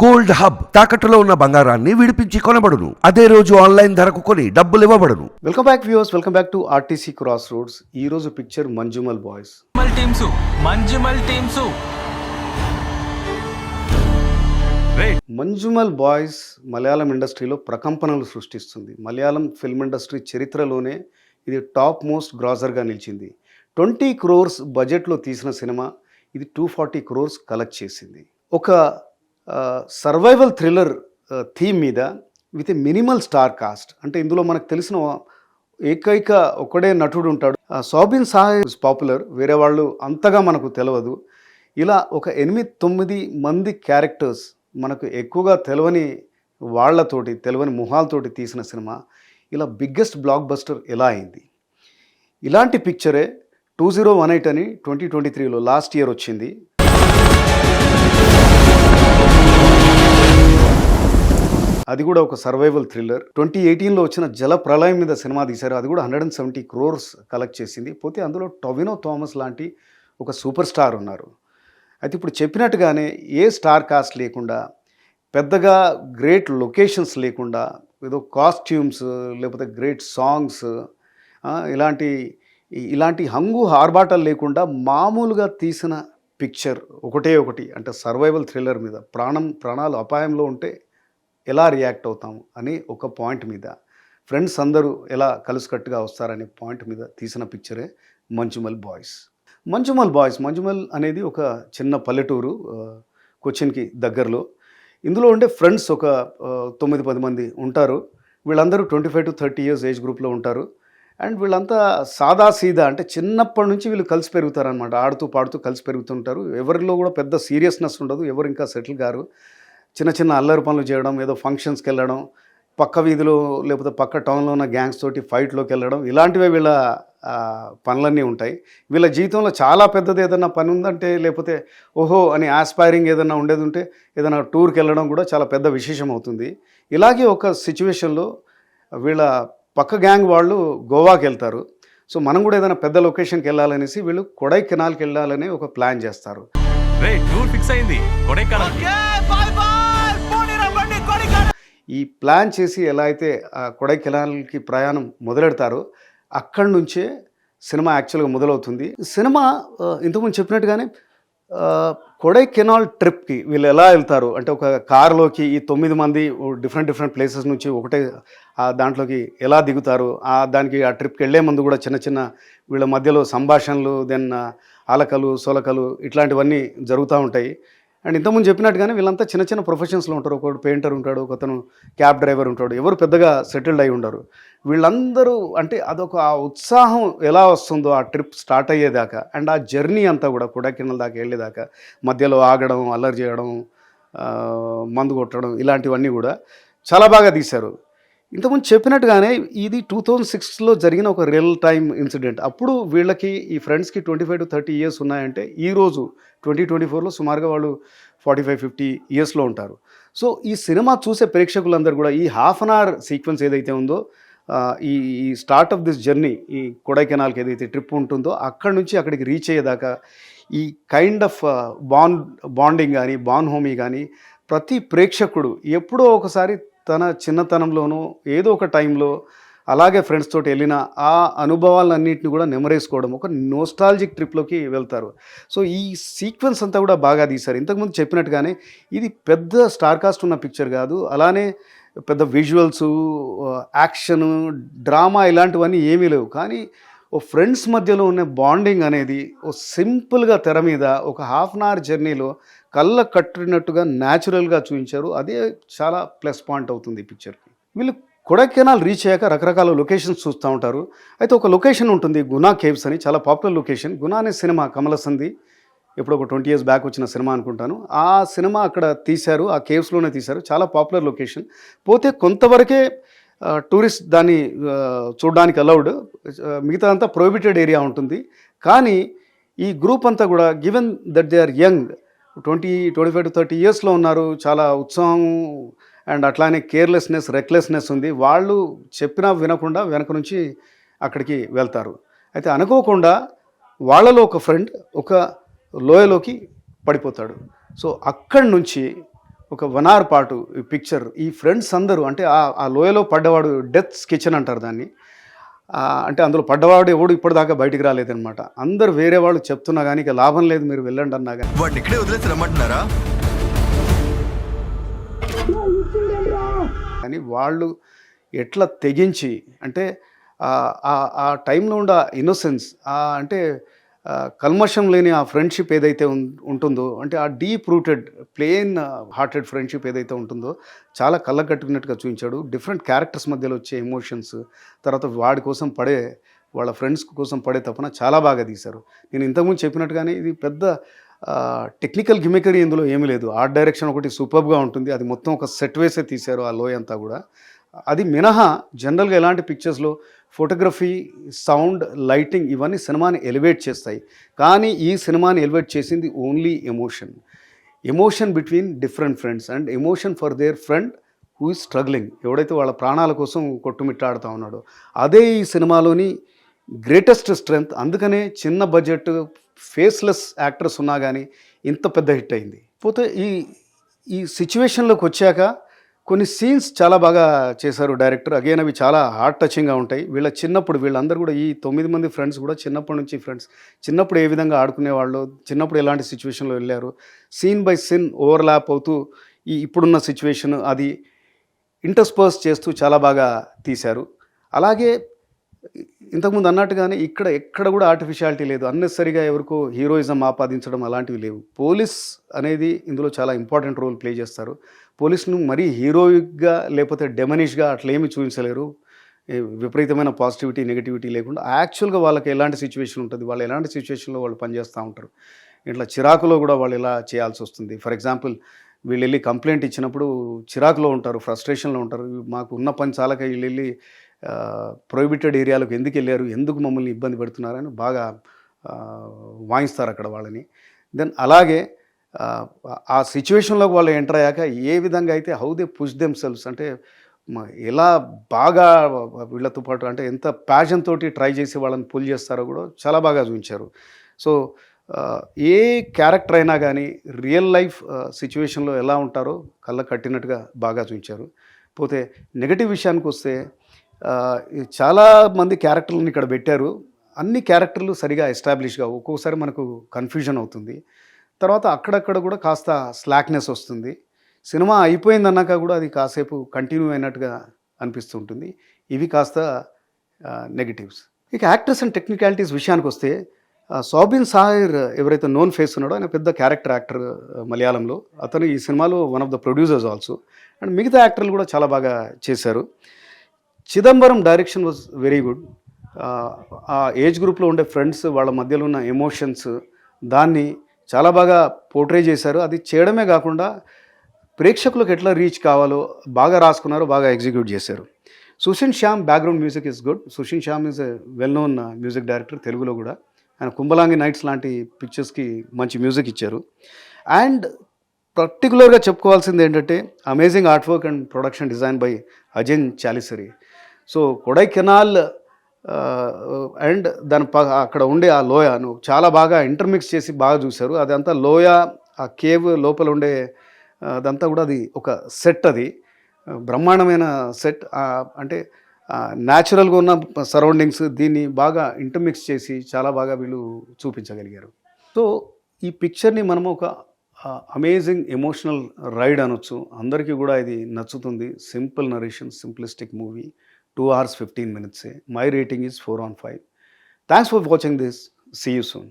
Gold hub తాకట్టులో ఉన్న బంగారాన్ని విడిపించి కొనబడును. అదే రోజు ఆన్లైన్ ధరకు కొని డబ్బులు ఇవ్వబడును. Welcome back viewers welcome back to RTC crossroads ఈ రోజు picture Manjummel boys Manjummel teams Manjummel teams Manjummel boys Malayalam ఇండస్ట్రీలో ప్రకంపనలు సృష్టిస్తుంది. మలయాళం ఫిల్మ్ ఇండస్ట్రీ చరిత్రలోనే ఇది టాప్ మోస్ట్ గ్రాసర్గా నిలిచింది. ట్వంటీ క్రోర్స్ బడ్జెట్లో తీసిన సినిమా ఇది టూ ఫార్టీ క్రోర్స్ కలెక్ట్ చేసింది. ఒక సర్వైవల్ థ్రిల్లర్ థీమ్ మీద with a minimal star cast అంటే ఇందులో మనకు తెలిసిన ఏకైక ఒకడే నటుడు ఉంటాడు. సోబిన్ సాయ్ ఇస్ పాపులర్ వేరే వాళ్ళు అంతగా మనకు తెలియదు ఇలా ఒక ఎనిమిది తొమ్మిది మంది క్యారెక్టర్స్ మనకు ఎక్కువగా తెలియని వాళ్ళతోటి తెలియని మొహాలతోటి తీసిన సినిమా. ఇలా బిగ్గెస్ట్ బ్లాక్ బస్టర్ ఎలా అయింది? ఇలాంటి పిక్చరే టూ జీరో వన్ ఎయిట్ అని ట్వంటీ ట్వంటీ త్రీలో లాస్ట్ ఇయర్ వచ్చింది. అది కూడా ఒక సర్వైవల్ థ్రిల్లర్. ట్వంటీ ఎయిటీన్లో వచ్చిన జల ప్రళయం మీద సినిమా తీశారు. అది కూడా hundred and seventy crores collect చేసింది. పోతే అందులో టొవినో థామస్ లాంటి ఒక సూపర్ స్టార్ ఉన్నారు. అయితే ఇప్పుడు చెప్పినట్టుగానే ఏ స్టార్ కాస్ట్ లేకుండా పెద్దగా గ్రేట్ లొకేషన్స్ లేకుండా ఏదో కాస్ట్యూమ్స్ లేకపోతే గ్రేట్ సాంగ్స్ ఇలాంటి ఇలాంటి హంగు ఆర్భాటాలు లేకుండా మామూలుగా తీసిన పిక్చర్ ఒకటే ఒకటి అంటే సర్వైవల్ థ్రిల్లర్ మీద. ప్రాణం ప్రాణాలు అపాయంలో ఉంటే ఎలా రియాక్ట్ అవుతాము అని ఒక పాయింట్ మీద. ఫ్రెండ్స్ అందరూ ఎలా కలుసుకట్టుగా వస్తారనే పాయింట్ మీద తీసిన పిక్చరే మంచుమల్ బాయ్స్. మంచుమల్ బాయ్స్ మంచుమల్ అనేది ఒక చిన్న పల్లెటూరు కొచ్చిన్కి దగ్గరలో. ఇందులో ఉండే ఫ్రెండ్స్ ఒక తొమ్మిది పది మంది ఉంటారు. వీళ్ళందరూ twenty five to thirty years age గ్రూప్లో ఉంటారు. అండ్ వీళ్ళంతా సాదా సీదా అంటే చిన్నప్పటి నుంచి వీళ్ళు కలిసి పెరుగుతారనమాట ఆడుతూ పాడుతూ కలిసి పెరుగుతుంటారు. ఎవరిలో కూడా పెద్ద సీరియస్నెస్ ఉండదు. ఎవరు ఇంకా సెటిల్ గారు చిన్న చిన్న అల్లరి పనులు చేయడం ఏదో ఫంక్షన్స్కి వెళ్ళడం పక్క వీధిలో లేకపోతే పక్క టౌన్లో ఉన్న గ్యాంగ్స్ తోటి ఫైట్లోకి వెళ్ళడం ఇలాంటివే వీళ్ళ పనులన్నీ ఉంటాయి. వీళ్ళ జీవితంలో చాలా పెద్దది ఏదైనా పని ఉందంటే లేకపోతే ఓహో అని ఆస్పైరింగ్ ఏదైనా ఉండేది ఉంటే ఏదైనా టూర్కి వెళ్ళడం కూడా చాలా పెద్ద విశేషం అవుతుంది. ఇలాగే ఒక సిచ్యువేషన్లో వీళ్ళ పక్క గ్యాంగ్ వాళ్ళు గోవాకి వెళ్తారు. సో మనం కూడా ఏదైనా పెద్ద లొకేషన్కి వెళ్ళాలనేసి వీళ్ళు కొడై కెనాల్కి వెళ్ళాలని ఒక ప్లాన్ చేస్తారు. రే టూర్ ఫిక్స్ అయింది. కొడైకెనాల్. ఈ ప్లాన్ చేసి ఎలా అయితే ఆ కొడైకెనాల్కి ప్రయాణం మొదలెడతారో అక్కడి నుంచే సినిమా యాక్చువల్గా మొదలవుతుంది. సినిమా ఇంతకుముందు చెప్పినట్టుగానే కొడైకెనాల్ ట్రిప్కి వీళ్ళు ఎలా వెళ్తారు? అంటే ఒక కారులోకి ఈ తొమ్మిది మంది డిఫరెంట్ డిఫరెంట్ ప్లేసెస్ నుంచి ఒకటే ఆ దాంట్లోకి ఎలా దిగుతారు? ఆ దానికి ఆ ట్రిప్కి వెళ్ళే ముందు కూడా చిన్న చిన్న వీళ్ళ మధ్యలో సంభాషణలు దెన్ ఆలకలు సోలకలు ఇట్లాంటివన్నీ జరుగుతూ ఉంటాయి. అండ్ ఇంతకుముందు చెప్పినట్టుగానే వీళ్ళంతా చిన్న చిన్న ప్రొఫెషన్స్లో ఉంటారు. ఒకడు పెయింటర్ ఉంటాడు ఒకతను క్యాబ్ డ్రైవర్ ఉంటాడు ఎవరు పెద్దగా సెటిల్డ్ అయి ఉండరు. వీళ్ళందరూ అంటే అదొక ఆ ఉత్సాహం ఎలా వస్తుందో ఆ ట్రిప్ స్టార్ట్ అయ్యేదాకా అండ్ ఆ జర్నీ అంతా కూడా కొడైకెనాల్ దాకా వెళ్ళేదాకా మధ్యలో ఆగడం అల్లరి చేయడం మందు కొట్టడం ఇలాంటివన్నీ కూడా చాలా బాగా తీశారు. ఇంతకుముందు చెప్పినట్టుగానే ఇది టూ థౌజండ్ సిక్స్లో జరిగిన ఒక రియల్ టైమ్ ఇన్సిడెంట్ అప్పుడు వీళ్ళకి ఈ ఫ్రెండ్స్కి twenty five to thirty years ఉన్నాయంటే ఈ రోజు ట్వంటీ ట్వంటీ ఫోర్లో సుమారుగా వాళ్ళు ఫార్టీ ఫైవ్ ఫిఫ్టీ ఇయర్స్లో ఉంటారు. సో ఈ సినిమా చూసే ప్రేక్షకులందరూ కూడా ఈ హాఫ్ అన్ అవర్ సీక్వెన్స్ ఏదైతే ఉందో ఈ ఈ స్టార్ట్ ఆఫ్ దిస్ జర్నీ ఈ కొడైకెనాల్కి ఏదైతే ట్రిప్ ఉంటుందో అక్కడి నుంచి అక్కడికి రీచ్ అయ్యేదాకా ఈ కైండ్ ఆఫ్ బాండ్ బాండింగ్ కానీ బాన్ హోమీ కానీ ప్రతి ప్రేక్షకుడు ఎప్పుడో ఒకసారి తన చిన్నతనంలోనూ ఏదో ఒక టైంలో అలాగే ఫ్రెండ్స్ తోటి వెళ్ళిన ఆ అనుభవాలన్నింటిని కూడా నెమరేసుకోవడం ఒక నోస్టాలజిక్ ట్రిప్లోకి వెళ్తారు. సో ఈ సీక్వెన్స్ అంతా కూడా బాగా తీశారు. ఇంతకుముందు చెప్పినట్టుగానే ఇది పెద్ద స్టార్ కాస్ట్ ఉన్న పిక్చర్ కాదు. అలానే పెద్ద విజువల్స్ యాక్షన్ డ్రామా ఇలాంటివన్నీ ఏమీ లేవు. కానీ ఓ ఫ్రెండ్స్ మధ్యలో ఉన్న బాండింగ్ అనేది ఓ సింపుల్గా తెర మీద ఒక హాఫ్ అన్ అవర్ జర్నీలో కళ్ళ కట్టినట్టుగా న్యాచురల్గా చూపించారు అదే చాలా ప్లస్ పాయింట్ అవుతుంది ఈ పిక్చర్కి వీళ్ళు కొడైకెనాల్ రీచ్ అయ్యాక రకరకాల లొకేషన్స్ చూస్తూ ఉంటారు. అయితే ఒక లొకేషన్ ఉంటుంది గునా కేవ్స్ అని చాలా పాపులర్ లొకేషన్. గునా అనే సినిమా కమల సంధి ఇప్పుడు ఒక ట్వంటీ ఇయర్స్ బ్యాక్ వచ్చిన సినిమా అనుకుంటాను. ఆ సినిమా అక్కడ తీశారు ఆ కేవ్స్లోనే తీశారు. చాలా పాపులర్ లొకేషన్. పోతే కొంతవరకే టూరిస్ట్ దాన్ని చూడడానికి అలౌడ్. మిగతా అంతా ప్రొహిబిటెడ్ ఏరియా ఉంటుంది. కానీ ఈ గ్రూప్ అంతా కూడా given that they are young twenty twenty five to thirty ఇయర్స్లో ఉన్నారు. చాలా ఉత్సాహం అండ్ అట్లానే కేర్లెస్నెస్ రెక్లెస్నెస్ ఉంది. వాళ్ళు చెప్పినా వినకుండా వెనక నుంచి అక్కడికి వెళ్తారు. అయితే అనుకోకుండా వాళ్ళలో ఒక ఫ్రెండ్ ఒక లోయలోకి పడిపోతాడు. సో అక్కడి నుంచి ఒక వన్ అవర్ పాటు ఈ పిక్చర్ ఈ ఫ్రెండ్స్ అందరూ అంటే ఆ ఆ లోయలో పడ్డవాడు డెత్ కిచెన్ అంటారు దాన్ని. అంటే అందులో పడ్డవాడు ఎవడు ఇప్పటిదాకా బయటికి రాలేదన్నమాట. అందరు వేరే వాళ్ళు చెప్తున్నా కానీ ఇక లాభం లేదు మీరు వెళ్ళండి అన్నా కానీ వాడిని ఇక్కడే వదిలేసి రమ్మంటున్నారా? కానీ వాళ్ళు ఎట్లా తెగించి అంటే ఆ- టైంలో ఉండే ఇన్నోసెన్స్ అంటే కల్మషం లేని ఆ ఫ్రెండ్షిప్ ఏదైతే ఉంటుందో అంటే ఆ deep rooted plain hearted friendship ఏదైతే ఉంటుందో చాలా కళ్ళ కట్టుకున్నట్టుగా చూపించాడు. డిఫరెంట్ క్యారెక్టర్స్ మధ్యలో వచ్చే ఎమోషన్స్ తర్వాత వాడి కోసం పడే వాళ్ళ ఫ్రెండ్స్ కోసం పడే తపన చాలా బాగా తీశారు. నేను ఇంతకుముందు చెప్పినట్టుగానే ఇది పెద్ద టెక్నికల్ గిమికరీ ఇందులో ఏమీ లేదు. ఆర్ట్ డైరెక్షన్ ఒకటి సూపర్గా ఉంటుంది. అది మొత్తం ఒక సెట్ వేసే తీశారు ఆ లోయ అంతా కూడా. అది మినహా జనరల్గా ఎలాంటి పిక్చర్స్లో ఫోటోగ్రఫీ సౌండ్ లైటింగ్ ఇవన్నీ సినిమాని ఎలివేట్ చేస్తాయి. కానీ ఈ సినిమాని ఎలివేట్ చేసింది only emotion. Emotion between different friends. And emotion for their friend who is struggling. ఎవడైతే వాళ్ళ ప్రాణాల కోసం కొట్టుమిట్టాడుతూ ఉన్నాడో అదే ఈ సినిమాలోని గ్రేటెస్ట్ స్ట్రెంగ్త్. అందుకనే చిన్న బడ్జెట్ ఫేస్లెస్ యాక్టర్స్ ఉన్నా కానీ ఇంత పెద్ద హిట్ అయింది. పోతే ఈ ఈ సిచ్యువేషన్లోకి వచ్చాక కొన్ని సీన్స్ చాలా బాగా చేశారు డైరెక్టర్. అగైన్ అవి చాలా హార్ట్ టచింగ్గా ఉంటాయి. వీళ్ళ చిన్నప్పుడు వీళ్ళందరూ కూడా ఈ తొమ్మిది మంది ఫ్రెండ్స్ కూడా చిన్నప్పటి నుంచి ఫ్రెండ్స్ చిన్నప్పుడు ఏ విధంగా ఆడుకునేవాళ్ళు చిన్నప్పుడు ఎలాంటి సిచ్యువేషన్లో వెళ్ళారు సీన్ బై సీన్ ఓవర్లాప్ అవుతూ ఈ ఇప్పుడున్న సిచ్యువేషన్ అది ఇంటర్స్పర్స్ చేస్తూ చాలా బాగా తీశారు. అలాగే ఇంతకుముందు అన్నట్టుగానే ఇక్కడ ఎక్కడ కూడా ఆర్టిఫిషియాలిటీ లేదు. అన్నెసరిగా ఎవరికో హీరోయిజం ఆపాదించడం అలాంటివి లేవు. పోలీస్ అనేది ఇందులో చాలా ఇంపార్టెంట్ రోల్ ప్లే చేస్తారు. పోలీస్ను మరీ హీరోయిక్గా లేకపోతే డెమనిష్గా అట్లా ఏమి చూపించలేరు విపరీతమైన పాజిటివిటీ నెగిటివిటీ లేకుండా యాక్చువల్గా వాళ్ళకి ఎలాంటి సిచ్యువేషన్ ఉంటుంది వాళ్ళు ఎలాంటి సిచ్యువేషన్లో వాళ్ళు పనిచేస్తూ ఉంటారు. ఇట్లా చిరాకులో కూడా వాళ్ళు ఇలా చేయాల్సి వస్తుంది. ఫర్ ఎగ్జాంపుల్ వీళ్ళు వెళ్ళి కంప్లైంట్ ఇచ్చినప్పుడు చిరాకులో ఉంటారు ఫ్రస్ట్రేషన్లో ఉంటారు. మాకు ఉన్న పని చాలక వీళ్ళు వెళ్ళి ప్రొహిబిటెడ్ ఏరియాలకు ఎందుకు వెళ్ళారు ఎందుకు మమ్మల్ని ఇబ్బంది పెడుతున్నారని బాగా వాయిస్తారు అక్కడ వాళ్ళని. దెన్ అలాగే ఆ, సిచ్యువేషన్లోకి వాళ్ళు ఎంటర్ అయ్యాక ఏ విధంగా అయితే how they push themselves అంటే ఎలా బాగా వీళ్ళతో పాటు అంటే ఎంత ప్యాషన్ తోటి ట్రై చేసి వాళ్ళని పుల్ చేస్తారో కూడా చాలా బాగా చూపించారు. సో ఏ క్యారెక్టర్ అయినా కానీ రియల్ లైఫ్ సిచ్యువేషన్లో ఎలా ఉంటారో కళ్ళ కట్టినట్టుగా బాగా చూపించారు. పోతే నెగటివ్ విషయానికి వస్తే చాలా మంది క్యారెక్టర్లను ఇక్కడ పెట్టారు. అన్ని క్యారెక్టర్లు సరిగా ఎస్టాబ్లిష్గా ఒక్కోసారి మనకు కన్ఫ్యూజన్ అవుతుంది. తర్వాత అక్కడక్కడ కూడా కాస్త స్లాక్నెస్ వస్తుంది. సినిమా అయిపోయిందన్నాక కూడా అది కాసేపు కంటిన్యూ అయినట్టుగా అనిపిస్తుంటుంది. ఇవి కాస్త నెగిటివ్స్ ఇక యాక్టర్స్ అండ్ టెక్నికాలిటీస్ విషయానికి వస్తే సోబిన్ సాహిర్ ఎవరైతే నోన్ ఫేస్ ఉన్నాడో ఆయన పెద్ద క్యారెక్టర్ యాక్టర్ మలయాళంలో. అతను ఈ సినిమాలో one of the producers also and మిగతా యాక్టర్లు కూడా చాలా బాగా చేశారు. Chidambaram direction was very good ఆ ఏజ్ గ్రూప్లో ఉండే ఫ్రెండ్స్ వాళ్ళ మధ్యలో ఉన్న ఎమోషన్స్ దాన్ని చాలా బాగా పోర్ట్రే చేశారు. అది చేయడమే కాకుండా ప్రేక్షకులకు ఎట్లా రీచ్ కావాలో బాగా రాసుకున్నారు బాగా ఎగ్జిక్యూట్ చేశారు. Sushin Shyam background music is good Sushin Shyam is a well known music director తెలుగులో కూడా. ఆయన కుంభలాంగి నైట్స్ లాంటి పిక్చర్స్కి మంచి మ్యూజిక్ ఇచ్చారు. అండ్ పర్టికులర్గా చెప్పుకోవాల్సింది ఏంటంటే amazing art work and production design by Ajay Chalissery so Kodaikanal and దాని ప అక్కడ ఉండే ఆ లోయను చాలా బాగా ఇంటర్మిక్స్ చేసి బాగా చూశారు. అదంతా లోయ ఆ కేవ్ లోపల ఉండే అదంతా కూడా అది ఒక సెట్ అది. బ్రహ్మాండమైన సెట్ అంటే న్యాచురల్గా ఉన్న సరౌండింగ్స్ దీన్ని బాగా ఇంటర్మిక్స్ చేసి చాలా బాగా వీళ్ళు చూపించగలిగారు. సో ఈ పిక్చర్ని మనం ఒక అమేజింగ్ ఎమోషనల్ రైడ్ అనొచ్చు. అందరికీ కూడా ఇది నచ్చుతుంది. Simple narration simplistic movie. 2 hours 15 minutes. Say. My rating is 4 on 5. Thanks for watching this. See you soon.